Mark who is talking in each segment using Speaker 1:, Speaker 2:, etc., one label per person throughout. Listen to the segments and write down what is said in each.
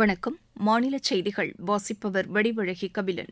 Speaker 1: வணக்கம் மாநில செய்திகள் வாசிப்பவர் வடிவழகி கபிலன்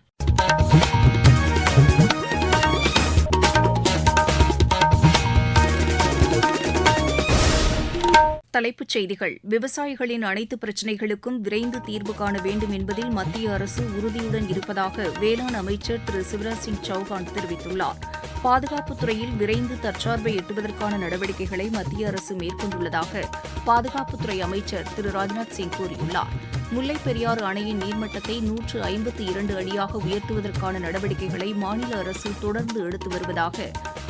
Speaker 1: தலைப்புச் செய்திகள் விவசாயிகளின் அனைத்து பிரச்சினைகளுக்கும் விரைந்து தீர்வு காண வேண்டும் என்பதில் மத்திய அரசு உறுதியுடன் இருப்பதாக வேளாண் அமைச்சர் திரு சிவராஜ் சிங் சௌஹான் தெரிவித்துள்ளார் பாதுகாப்புத் துறையில் விரைந்து தற்சார்பை எட்டுவதற்கான நடவடிக்கைகளை மத்திய அரசு மேற்கொண்டுள்ளதாக பாதுகாப்புத்துறை அமைச்சர் திரு ராஜ்நாத் சிங் கூறியுள்ளாா் முல்லைப் பெரியாறு அணையின் நீர்மட்டத்தை நூற்று ஐம்பத்தி இரண்டு அடியாக உயர்த்துவதற்கான நடவடிக்கைகளை மாநில அரசு தொடர்ந்து எடுத்து வருவதாக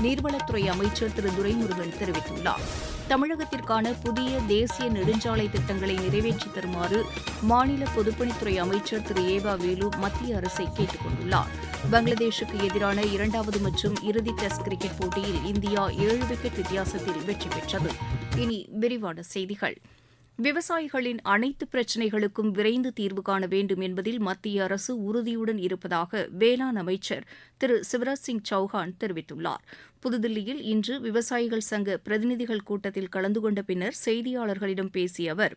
Speaker 1: நீர்வளத்துறை அமைச்சர் திரு துரைமுருகன் தெரிவித்துள்ளார் தமிழகத்திற்கான புதிய தேசிய நெடுஞ்சாலை திட்டங்களை நிறைவேற்றித் தருமாறு மாநில பொதுப்பணித்துறை அமைச்சர் திரு ஏவா வேலு மத்திய அரசை கேட்டுக் கொண்டுள்ளார் பங்களாதேஷுக்கு எதிரான இரண்டாவது மற்றும் இறுதி டெஸ்ட் கிரிக்கெட் போட்டியில் இந்தியா ஏழு விக்கெட் வித்தியாசத்தில் வெற்றி பெற்றது இனி விரிவான செய்திகள் விவசாயிகளின் அனைத்து பிரச்சினைகளுக்கும் விரைந்து தீர்வு காண வேண்டும் என்பதில் மத்திய அரசு உறுதியுடன் இருப்பதாக வேளாண் அமைச்சர் திரு சிவராஜ் சிங் சௌஹான் தெரிவித்துள்ளார் புதுதில்லியில் இன்று விவசாயிகள் சங்க பிரதிநிதிகள் கூட்டத்தில் கலந்து கொண்ட பின்னர் செய்தியாளர்களிடம் பேசிய அவர்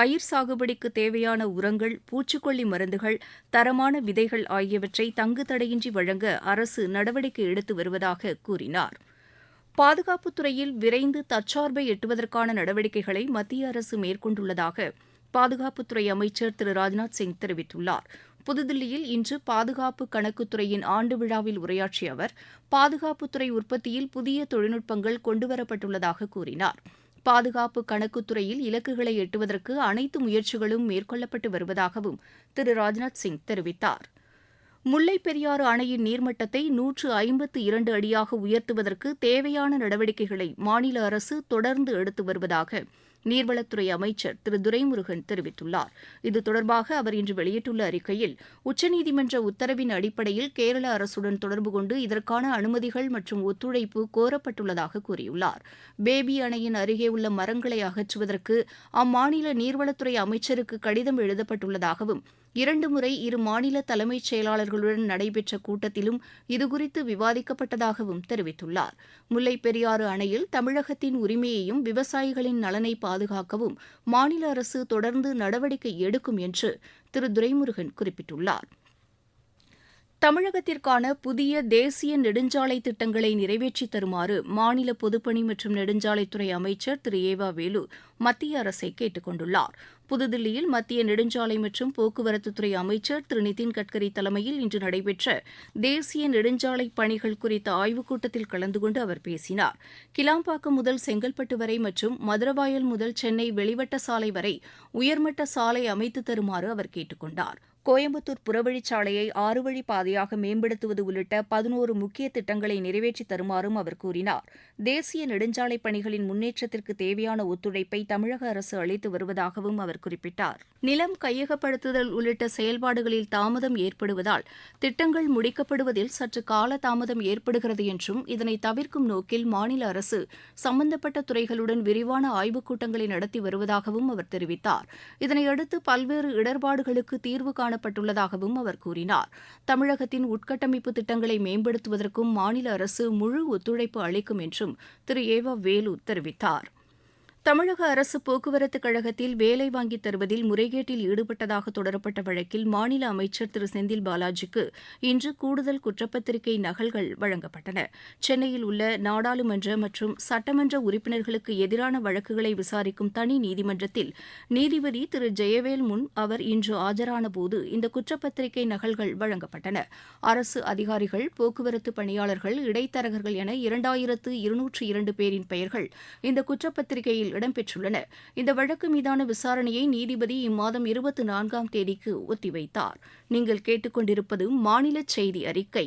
Speaker 1: பயிர் சாகுபடிக்கு தேவையான உரங்கள் பூச்சிக்கொல்லி மருந்துகள் தரமான விதைகள் ஆகியவற்றை தங்குதடையின்றி வழங்க அரசு நடவடிக்கை எடுத்து வருவதாக கூறினாா் பாதுகாப்புத் துறையில் விரைந்து தற்சார்பை எட்டுவதற்கான நடவடிக்கைகளை மத்திய அரசு மேற்கொண்டுள்ளதாக பாதுகாப்புத்துறை அமைச்சர் திரு ராஜ்நாத் சிங் தெரிவித்துள்ளார் புதுதில்லியில் இன்று பாதுகாப்பு கணக்குத்துறையின் ஆண்டு விழாவில் உரையாற்றிய அவர் பாதுகாப்புத்துறை உற்பத்தியில் புதிய தொழில்நுட்பங்கள் கொண்டுவரப்பட்டுள்ளதாக கூறினார் பாதுகாப்பு கணக்குத்துறையில் இலக்குகளை எட்டுவதற்கு அனைத்து முயற்சிகளும் மேற்கொள்ளப்பட்டு வருவதாகவும் திரு ராஜ்நாத் சிங் தெரிவித்தாா் முல்லைப் பெரியாறு அணையின் நீர்மட்டத்தை நூற்று ஐம்பத்து இரண்டு அடியாக உயர்த்துவதற்கு தேவையான நடவடிக்கைகளை மாநில அரசு தொடர்ந்து எடுத்து வருவதாக நீர்வளத்துறை அமைச்சர் திரு துரைமுருகன் தெரிவித்துள்ளார் இது தொடர்பாக அவர் இன்று வெளியிட்டுள்ள அறிக்கையில் உச்சநீதிமன்ற உத்தரவின் அடிப்படையில் கேரள அரசுடன் தொடர்பு கொண்டு இதற்கான அனுமதிகள் மற்றும் ஒத்துழைப்பு கோரப்பட்டுள்ளதாக கூறியுள்ளார் பேபி அணையின் அருகே உள்ள மரங்களை அகற்றுவதற்கு அம்மாநில நீர்வளத்துறை அமைச்சருக்கு கடிதம் எழுதப்பட்டுள்ளதாகவும் இரண்டு முறை இரு மாநில தலைமைச் செயலாளர்களுடன் நடைபெற்ற கூட்டத்திலும் இதுகுறித்து விவாதிக்கப்பட்டதாகவும் தெரிவித்துள்ளார் முல்லைப் பெரியாறு அணையில் தமிழகத்தின் உரிமையையும் விவசாயிகளின் நலனை பாதுகாக்கவும் மாநில அரசு தொடர்ந்து நடவடிக்கை எடுக்கும் என்று திரு துரைமுருகன் குறிப்பிட்டுள்ளார் தமிழகத்திற்கான புதிய தேசிய நெடுஞ்சாலை திட்டங்களை நிறைவேற்றி தருமாறு மாநில பொதுப்பணி மற்றும் நெடுஞ்சாலைத்துறை அமைச்சர் திரு ஏ வேலு மத்திய அரசை கேட்டுக் கொண்டுள்ளாா் புதுதில்லியில் மத்திய நெடுஞ்சாலை மற்றும் போக்குவரத்துத்துறை அமைச்சர் திரு நிதின் கட்கரி தலைமையில் இன்று நடைபெற்ற தேசிய நெடுஞ்சாலை பணிகள் குறித்த ஆய்வுக் கூட்டத்தில் கலந்து கொண்டு அவர் பேசினார் கிலாம்பாக்கம் முதல் செங்கல்பட்டு வரை மற்றும் மதுரவாயல் முதல் சென்னை வெளிவட்ட சாலை வரை உயர்மட்ட சாலை அமைத்து தருமாறு அவர் கேட்டுக் கொண்டாா் கோயம்புத்தூர் புறவழிச்சாலையை ஆறு வழி பாதையாக மேம்படுத்துவது உள்ளிட்ட பதினோரு முக்கிய திட்டங்களை நிறைவேற்றி தருமாறும் அவர் கூறினார் தேசிய நெடுஞ்சாலைப் பணிகளின் முன்னேற்றத்திற்கு தேவையான ஒத்துழைப்பை தமிழக அரசு அளித்து வருவதாகவும் அவர் குறிப்பிட்டார் நிலம் கையகப்படுத்துதல் உள்ளிட்ட செயல்பாடுகளில் தாமதம் ஏற்படுவதால் திட்டங்கள் முடிக்கப்படுவதில் சற்று கால தாமதம் ஏற்படுகிறது என்றும் இதனை தவிர்க்கும் நோக்கில் மாநில அரசு சம்பந்தப்பட்ட துறைகளுடன் விரிவான ஆய்வுக் கூட்டங்களை நடத்தி வருவதாகவும் அவர் தெரிவித்தார் இதனையடுத்து பல்வேறு இடர்பாடுகளுக்கு தீர்வு காண காணப்பட்டுள்ளதாகவும் அவர் கூறினார் தமிழகத்தின் உட்கட்டமைப்பு திட்டங்களை மேம்படுத்துவதற்கும் மாநில அரசு முழு ஒத்துழைப்பு அளிக்கும் என்றும் திரு ஏ வ வேலு தெரிவித்தாா் தமிழக அரசு போக்குவரத்து கழகத்தில் வேலை வாங்கி தருவதில் முறைகேட்டில் ஈடுபட்டதாக தொடரப்பட்ட வழக்கில் மாநில அமைச்சர் திரு செந்தில் பாலாஜிக்கு இன்று கூடுதல் குற்றப்பத்திரிகை நகல்கள் வழங்கப்பட்டன சென்னையில் உள்ள நாடாளுமன்ற மற்றும் சட்டமன்ற உறுப்பினர்களுக்கு எதிரான வழக்குகளை விசாரிக்கும் தனி நீதிமன்றத்தில் நீதிபதி திரு ஜெயவேல் முன் அவர் இன்று ஆஜரான போது இந்த குற்றப்பத்திரிகை நகல்கள் வழங்கப்பட்டன அரசு அதிகாரிகள் போக்குவரத்து பணியாளர்கள் இடைத்தரகர்கள் என இரண்டாயிரத்து இருநூற்று இரண்டு பேரின் பெயர்கள் இந்த குற்றப்பத்திரிகையில் அதில் இடம்பெற்றுள்ளன இந்த வழக்கு மீதான விசாரணையை நீதிபதி இம்மாதம் இருபத்தி நான்காம் தேதிக்கு ஒத்திவைத்தார் நீங்கள் கேட்டுக்கொண்டிருப்பது மாநில செய்தி அறிக்கை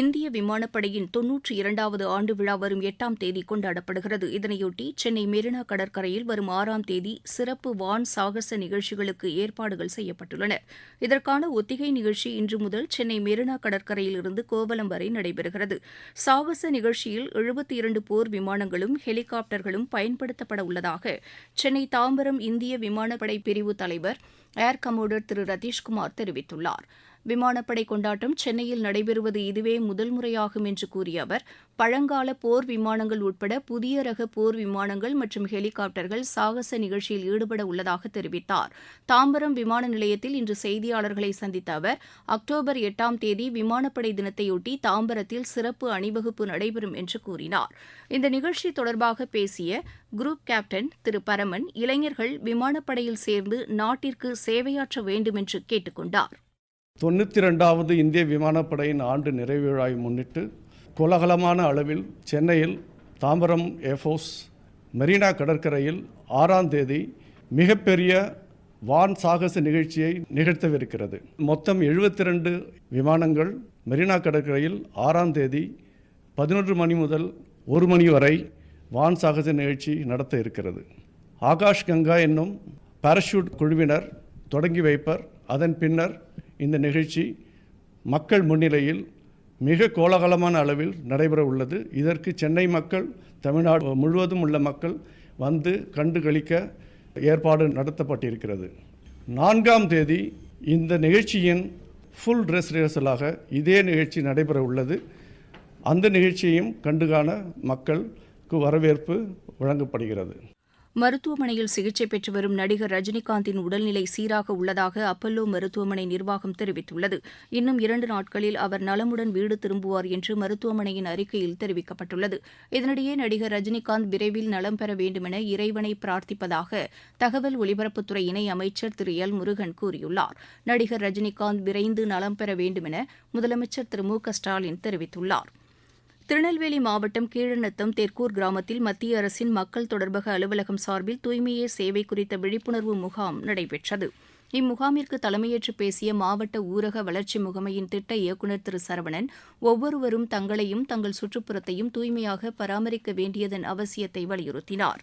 Speaker 1: இந்திய விமானப்படையின் தொன்னூற்றி இரண்டாவது ஆண்டு விழா வரும் எட்டாம் தேதி கொண்டாடப்படுகிறது இதனையொட்டி சென்னை மெரினா கடற்கரையில் வரும் ஆறாம் தேதி சிறப்பு வான் சாகச நிகழ்ச்சிகளுக்கு ஏற்பாடுகள் செய்யப்பட்டுள்ளன இதற்கான ஒத்திகை நிகழ்ச்சி இன்று முதல் சென்னை மெரினா கடற்கரையிலிருந்து கோவலம் வரை நடைபெறுகிறது சாகச நிகழ்ச்சியில் எழுபத்தி இரண்டு போர் விமானங்களும் ஹெலிகாப்டர்களும் பயன்படுத்தப்பட உள்ளதாக சென்னை தாம்பரம் இந்திய விமானப்படை பிரிவு தலைவர் ஏர் கமோடர் திரு ரதீஷ்குமார் தெரிவித்துள்ளார் விமானப்படை கொண்டாட்டம் சென்னையில் நடைபெறுவது இதுவே முதல் முறையாகும் என்று கூறிய அவர் பழங்கால போர் விமானங்கள் உட்பட புதிய ரக போர் விமானங்கள் மற்றும் ஹெலிகாப்டர்கள் சாகச நிகழ்ச்சியில் ஈடுபட உள்ளதாக தெரிவித்தார் தாம்பரம் விமான நிலையத்தில் இன்று செய்தியாளர்களை சந்தித்த அவர் அக்டோபர் எட்டாம் தேதி விமானப்படை தினத்தையொட்டி தாம்பரத்தில் சிறப்பு அணிவகுப்பு நடைபெறும் என்று கூறினார் இந்த நிகழ்ச்சி தொடர்பாக பேசிய குரூப் கேப்டன் திரு பரமன் இளைஞர்கள் விமானப்படையில் சேர்ந்து நாட்டிற்கு சேவையாற்ற வேண்டும் என்று கேட்டுக்கொண்டார்
Speaker 2: தொண்ணூற்றி ரெண்டாவது இந்திய விமானப்படையின் ஆண்டு நிறைவு விழாவை முன்னிட்டு கோலாகலமான அளவில் சென்னையில் தாம்பரம் ஏர்ஃபோர்ஸ் மெரினா கடற்கரையில் ஆறாம் தேதி மிகப்பெரிய வான் சாகச நிகழ்ச்சியை நிகழ்த்தவிருக்கிறது மொத்தம் எழுபத்தி ரெண்டு விமானங்கள் மெரினா கடற்கரையில் ஆறாம் தேதி பதினொன்று மணி முதல் ஒரு மணி வரை வான் சாகச நிகழ்ச்சி நடத்த இருக்கிறது ஆகாஷ் கங்கா என்னும் பாராஷூட் குழுவினர் தொடங்கி வைப்பர் அதன் பின்னர் இந்த நிகழ்ச்சி மக்கள் முன்னிலையில் மிக கோலாகலமான அளவில் நடைபெற உள்ளது இதற்கு சென்னை மக்கள் தமிழ்நாடு முழுவதும் உள்ள மக்கள் வந்து கண்டு கழிக்க ஏற்பாடு நடத்தப்பட்டிருக்கிறது நான்காம் தேதி இந்த நிகழ்ச்சியின் ஃபுல் ட்ரெஸ் ரிஹர்சலாக இதே நிகழ்ச்சி நடைபெற உள்ளது அந்த நிகழ்ச்சியையும் கண்டுகாண மக்களுக்கு வரவேற்பு வழங்கப்படுகிறது
Speaker 1: மருத்துவமனையில் சிகிச்சை பெற்று வரும் நடிகர் ரஜினிகாந்தின் உடல்நிலை சீராக உள்ளதாக அப்பல்லோ மருத்துவமனை நிர்வாகம் தெரிவித்துள்ளது இன்னும் இரண்டு நாட்களில் அவர் நலமுடன் வீடு திரும்புவார் என்று மருத்துவமனையின் அறிக்கையில் தெரிவிக்கப்பட்டுள்ளது இதனிடையே நடிகர் ரஜினிகாந்த் விரைவில் நலம் பெற வேண்டுமென இறைவனை பிரார்த்திப்பதாக தகவல் ஒலிபரப்புத்துறை இணை அமைச்சர் திரு எல் முருகன் கூறியுள்ளார் நடிகர் ரஜினிகாந்த் விரைந்து நலம் பெற வேண்டுமென முதலமைச்சர் திரு மு க ஸ்டாலின் தெரிவித்துள்ளாா் திருநெல்வேலி மாவட்டம் கீழநத்தம் தெற்கூர் கிராமத்தில் மத்திய அரசின் மக்கள் தொடர்பக அலுவலகம் சார்பில் தூய்மையே சேவை குறித்த விழிப்புணர்வு முகாம் நடைபெற்றது இம்முகாமிற்கு தலைமையேற்று பேசிய மாவட்ட ஊரக வளர்ச்சி முகமையின் திட்ட இயக்குநர் திரு சரவணன் ஒவ்வொருவரும் தங்களையும் தங்கள் சுற்றுப்புறத்தையும் தூய்மையாக பராமரிக்க வேண்டியதன் அவசியத்தை வலியுறுத்தினார்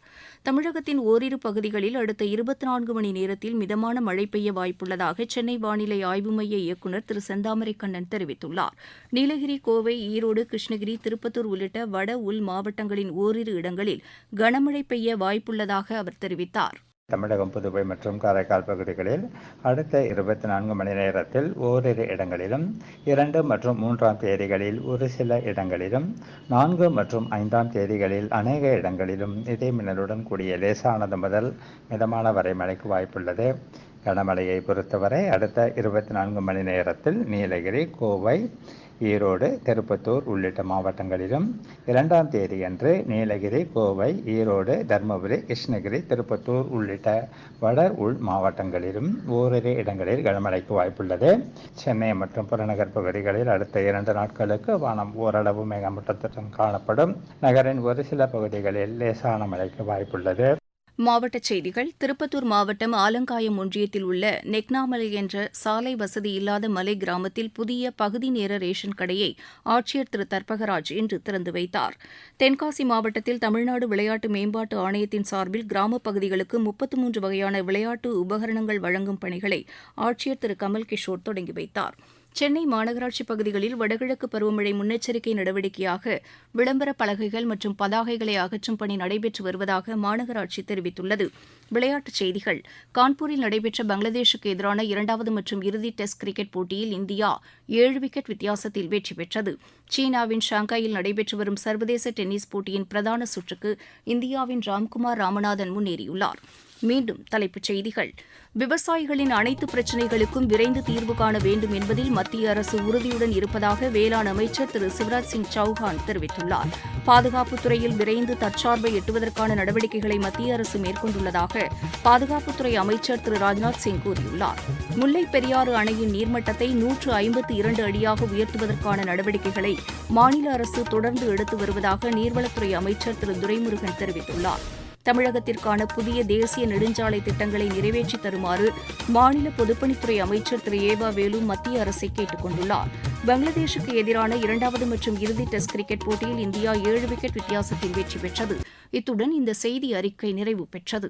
Speaker 1: தமிழகத்தின் ஓரிரு பகுதிகளில் அடுத்த இருபத்தி நான்கு மணி நேரத்தில் மிதமான மழை பெய்ய வாய்ப்புள்ளதாக சென்னை வானிலை ஆய்வு மைய இயக்குநர் திரு செந்தாமரை கண்ணன் தெரிவித்துள்ளார் நீலகிரி கோவை ஈரோடு கிருஷ்ணகிரி திருப்பத்தூர் உள்ளிட்ட வட உள் மாவட்டங்களின் ஓரிரு இடங்களில் கனமழை பெய்ய வாய்ப்புள்ளதாக அவர் தெரிவித்தாா்
Speaker 3: தமிழகம் புதுவை மற்றும் காரைக்கால் பகுதிகளில் அடுத்த இருபத்தி நான்கு மணி நேரத்தில் ஓரிரு இடங்களிலும் இரண்டு மற்றும் மூன்றாம் தேதிகளில் ஒரு சில இடங்களிலும் நான்கு மற்றும் ஐந்தாம் தேதிகளில் அநேக இடங்களிலும் இதே மின்னலுடன் கூடிய லேசானது முதல் மிதமான வரை மழைக்கு வாய்ப்புள்ளது கனமழையை பொறுத்தவரை அடுத்த இருபத்தி நான்கு மணி நேரத்தில் நீலகிரி கோவை ஈரோடு திருப்பத்தூர் உள்ளிட்ட மாவட்டங்களிலும் இரண்டாம் தேதி அன்று நீலகிரி கோவை ஈரோடு தருமபுரி கிருஷ்ணகிரி திருப்பத்தூர் உள்ளிட்ட வட உள் மாவட்டங்களிலும் ஓரிரு இடங்களில் கனமழைக்கு வாய்ப்புள்ளது சென்னை மற்றும் புறநகர் பகுதிகளில் அடுத்த இரண்டு நாட்களுக்கு வானம் ஓரளவு மேகமூட்டத்துடன் காணப்படும் நகரின் ஒரு சில பகுதிகளில் லேசான மழைக்கு வாய்ப்புள்ளது
Speaker 1: மாவட்டச் செய்திகள் திருப்பத்தூர் மாவட்டம் ஆலங்காயம் ஒன்றியத்தில் உள்ள நெக்னாமலை என்ற சாலை வசதி இல்லாத மலை கிராமத்தில் புதிய பகுதி நேர ரேஷன் கடையை ஆட்சியர் திரு தர்பகராஜ் இன்று திறந்து வைத்தார் தென்காசி மாவட்டத்தில் தமிழ்நாடு விளையாட்டு மேம்பாட்டு ஆணையத்தின் சார்பில் கிராமப் பகுதிகளுக்கு முப்பத்து மூன்று வகையான விளையாட்டு உபகரணங்கள் வழங்கும் பணிகளை ஆட்சியர் திரு கமல் கிஷோர் தொடங்கி வைத்தாா் சென்னை மாநகராட்சி பகுதிகளில் வடகிழக்கு பருவமழை முன்னெச்சரிக்கை நடவடிக்கையாக விளம்பர பலகைகள் மற்றும் பதாகைகளை அகற்றும் பணி நடைபெற்று வருவதாக மாநகராட்சி தெரிவித்துள்ளது விளையாட்டுச் செய்திகள் கான்பூரில் நடைபெற்ற பங்களாதேஷுக்கு எதிரான இரண்டாவது மற்றும் இறுதி டெஸ்ட் கிரிக்கெட் போட்டியில் இந்தியா ஏழு விக்கெட் வித்தியாசத்தில் வெற்றி பெற்றது சீனாவின் ஷாங்காயில் நடைபெற்று வரும் சர்வதேச டென்னிஸ் போட்டியின் பிரதான சுற்றுக்கு இந்தியாவின் ராம்குமார் ராமநாதன் முன்னேறியுள்ளாா் மீண்டும் தலைப்புச் செய்திகள் விவசாயிகளின் அனைத்து பிரச்சினைகளுக்கும் விரைந்து தீர்வு காண வேண்டும் என்பதில் மத்திய அரசு உறுதியுடன் இருப்பதாக வேளாண் அமைச்சர் திரு சிவராஜ் சிங் சௌஹான் தெரிவித்துள்ளார் பாதுகாப்புத் துறையில் விரைந்து தற்சார்பை எட்டுவதற்கான நடவடிக்கைகளை மத்திய அரசு மேற்கொண்டுள்ளதாக பாதுகாப்புத்துறை அமைச்சர் திரு ராஜ்நாத் சிங் கூறியுள்ளார் முல்லை பெரியாறு அணையின் நீர்மட்டத்தை நூற்று ஐம்பத்தி இரண்டு அடியாக உயர்த்துவதற்கான நடவடிக்கைகளை மாநில அரசு தொடர்ந்து எடுத்து வருவதாக நீர்வளத்துறை அமைச்சர் திரு துரைமுருகன் தெரிவித்துள்ளார் தமிழகத்திற்கான புதிய தேசிய நெடுஞ்சாலை திட்டங்களை நிறைவேற்றி தருமாறு மாநில பொதுப்பணித்துறை அமைச்சர் திரு ஏவா வேலு மத்திய அரசை கேட்டுக் கொண்டுள்ளார் பங்களாதேஷுக்கு எதிரான இரண்டாவது மற்றும் இறுதி டெஸ்ட் கிரிக்கெட் போட்டியில் இந்தியா ஏழு விக்கெட் வித்தியாசத்தில் வெற்றி பெற்றது இத்துடன் இந்த செய்தி அறிக்கை நிறைவு பெற்றது